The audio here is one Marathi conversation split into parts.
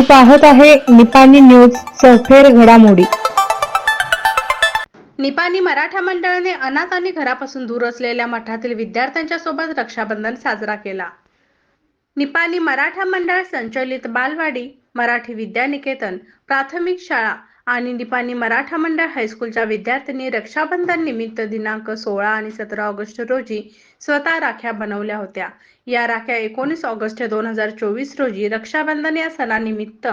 पाहत आहे निपाणी न्यूज सफेर घडामोडी. निपाणी मराठा मंडळाने अनाथ आणि घरापासून दूर असलेल्या मठातील विद्यार्थ्यांच्या सोबत रक्षाबंधन साजरा केला. निपाणी मराठा मंडळ संचलित बालवाडी मराठी विद्यानिकेतन प्राथमिक शाळा आणि निपाणी मराठा मंडळ हायस्कूलच्या विद्यार्थ्यांनी रक्षाबंधन निमित्त दिनांक सोळा आणि सतरा ऑगस्ट रोजी स्वतः राख्या बनवल्या होत्या. या राख्या एकोणीस ऑगस्ट दोन हजार चोवीस रोजी रक्षाबंधन या सणानिमित्त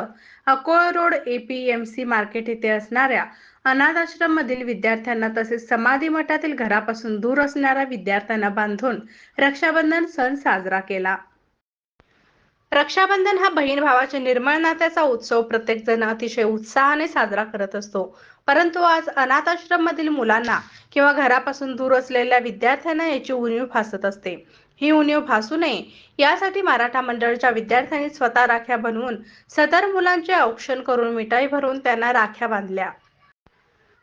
अकोळ रोड एपीएमसी मार्केट येथे असणाऱ्या अनाथ आश्रम मधील विद्यार्थ्यांना तसेच समाधी मठातील घरापासून दूर असणाऱ्या विद्यार्थ्यांना बांधून रक्षाबंधन सण साजरा केला. रक्षाबंधन हा बहीण भावाच्या निर्मळ नात्याचा उत्सव प्रत्येक जण अतिशय उत्साहाने साजरा करत असतो. परंतु आज अनाथाश्रम मधील मुलांना किंवा घरापासून दूर असलेल्या विद्यार्थ्यांना याची उणीव भासत असते. ही उणीव भासू नये यासाठी मराठा मंडळच्या विद्यार्थ्यांनी स्वतः राख्या बनवून सदर मुलांचे औक्षण करून मिठाई भरून त्यांना राख्या बांधल्या.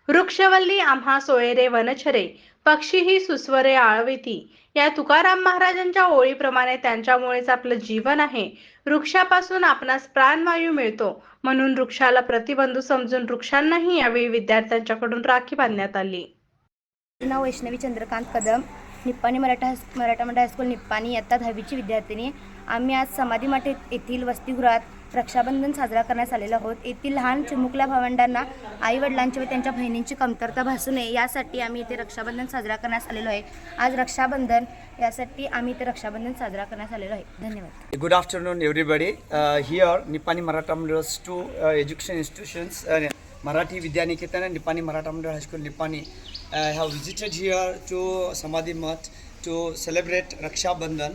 वृक्षवल्ली आम्हा सोयरे वनचरे पक्षी ही सुस्वरे आळविती. या तुकाराम महाराजांच्या ओळीप्रमाणे त्यांच्यामुळेच आपलं जीवन आहे. वृक्षापासून आपणास प्राणवायू मिळतो. म्हणून वृक्षाला प्रतिबंधू समजून वृक्षांनाही यावेळी विद्यार्थ्यांच्याकडून राखी बांधण्यात आली. नाव वैष्णवी चंद्रकांत कदम. निप्पाणी मराठा मराठा मंडळ हायस्कूल निप्पाणी इयत्ता दहावीची विद्यार्थिनी. आम्ही आज समाधी मठ येथील वसतिगृहात रक्षाबंधन साजरा करण्यास आलेलो आहोत. येथील लहान चिमुकल्या भावंडांना आई वडिलांची व त्यांच्या बहिणींची कमतरता भासू नये यासाठी आम्ही इथे रक्षाबंधन साजरा करण्यास आलेलो आहे. आज रक्षाबंधन यासाठी आम्ही इथे रक्षाबंधन साजरा करण्यास आलेलो आहे. धन्यवाद. Good afternoon, everybody. Here here, Maratha to education institution Marathi Vidyaniketan and Nippani Maratham Mandal High School, Nippani, uh, have visited here to Samadhi Mat to celebrate Raksha Bandhan.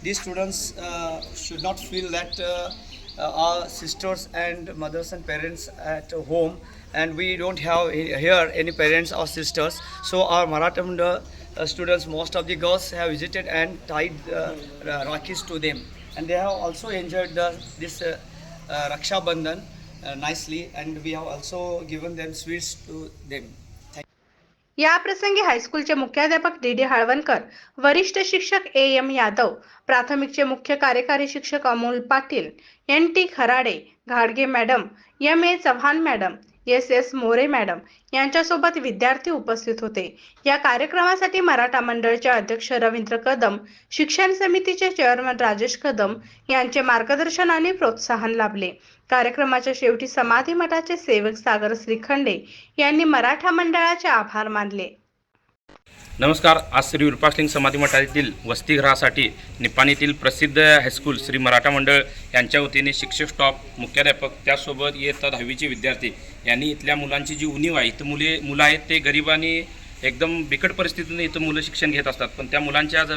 These students uh, should not feel that uh, uh, our sisters and mothers and parents at home, and we don't have here any parents or sisters. So our Maratham Mandal uh, students, most of the girls have visited and tied uh, ra- rakis to them, and they have also enjoyed the, this uh, uh, Raksha Bandhan Uh, nicely, and we have also given them sweets to them. या प्रसंगी हायस्कूलचे मुख्याध्यापक डी डी हळवणकर वरिष्ठ शिक्षक ए एम यादव प्राथमिकचे मुख्य कार्यकारी शिक्षक अमोल पाटील एन टी खराडे घाडगे madam M A Chavan madam S S More madam यांच्यासोबत विद्यार्थी उपस्थित होते. या कार्यक्रमासाठी मराठा मंडळचे अध्यक्ष रवींद्र कदम शिक्षण समितीचे चेअरमन राजेश कदम यांचे मार्गदर्शन आणि प्रोत्साहन लाभले. कार्यक्रमाच्या शेवटी समाधी मठाचे सेवक सागर श्रीखंडे यांनी मराठा मंडळाचे आभार मानले. नमस्कार आज श्री विरूपाक्षलिंग समाधी मठातील वसतिगृहासाठी निपाणीतील प्रसिद्ध हायस्कूल श्री मराठा मंडळ यांच्या वतीने शिक्षक स्टॉप मुख्याध्यापक त्यासोबत इयत्ता दहावीचे विद्यार्थी यांनी इथल्या मुलांची जी उणीव आहे इथं मुले मुलं आहेत ते गरीब आणि एकदम बिकट परिस्थितीने इथं मुलं शिक्षण घेत असतात. पण त्या मुलांच्या आज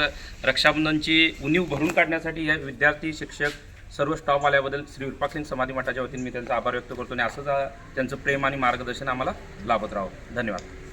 रक्षाबंधनची उणीव भरून काढण्यासाठी या विद्यार्थी शिक्षक सर्व स्टॉप आल्याबद्दल श्री विरूपाक्षलिंग समाधी मठाच्या वतीने मी त्यांचा आभार व्यक्त करतो आणि असंच त्यांचं प्रेम आणि मार्गदर्शन आम्हाला लाभत राहावं धन्यवाद.